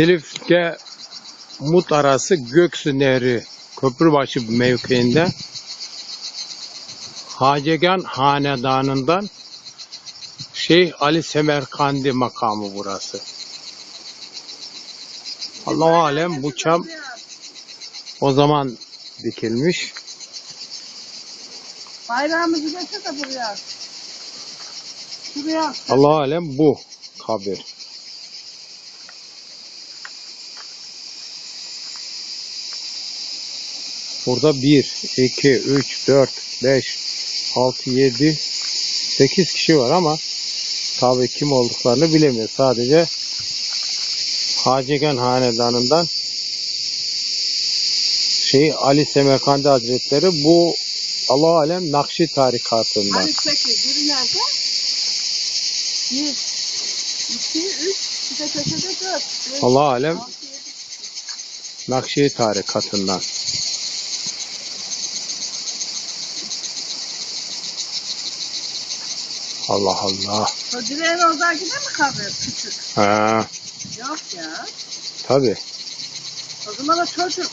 Silifke Mut arası Göksu Nehri Köprübaşı mevkiinde Hacegan Hanedanı'ndan Şeyh Ali Semerkandi makamı burası. Allahu alem bu çam o zaman dikilmiş. Bayrağımızı getir de buraya. Şuraya. Allahu alem bu kabir. Burada 1, 2, 3, 4, 5, 6, 7, 8 kişi var ama tabii kim olduklarını bilemiyoruz. Sadece Hacegen Hanedanı'ndan şey Ali Semerkandi Hazretleri bu Allah alem Nakşi tarikatından. Hani sekiz. Biri nerede? Bir, iki, üç. Bir de köşede dört. beş, Allah alem altı, yedi. Nakşi tarikatından. Allah Allah. O direğin oradaki de mi kabir? Küçük. Ha, Yok ya. tabii. O zaman o çocuk.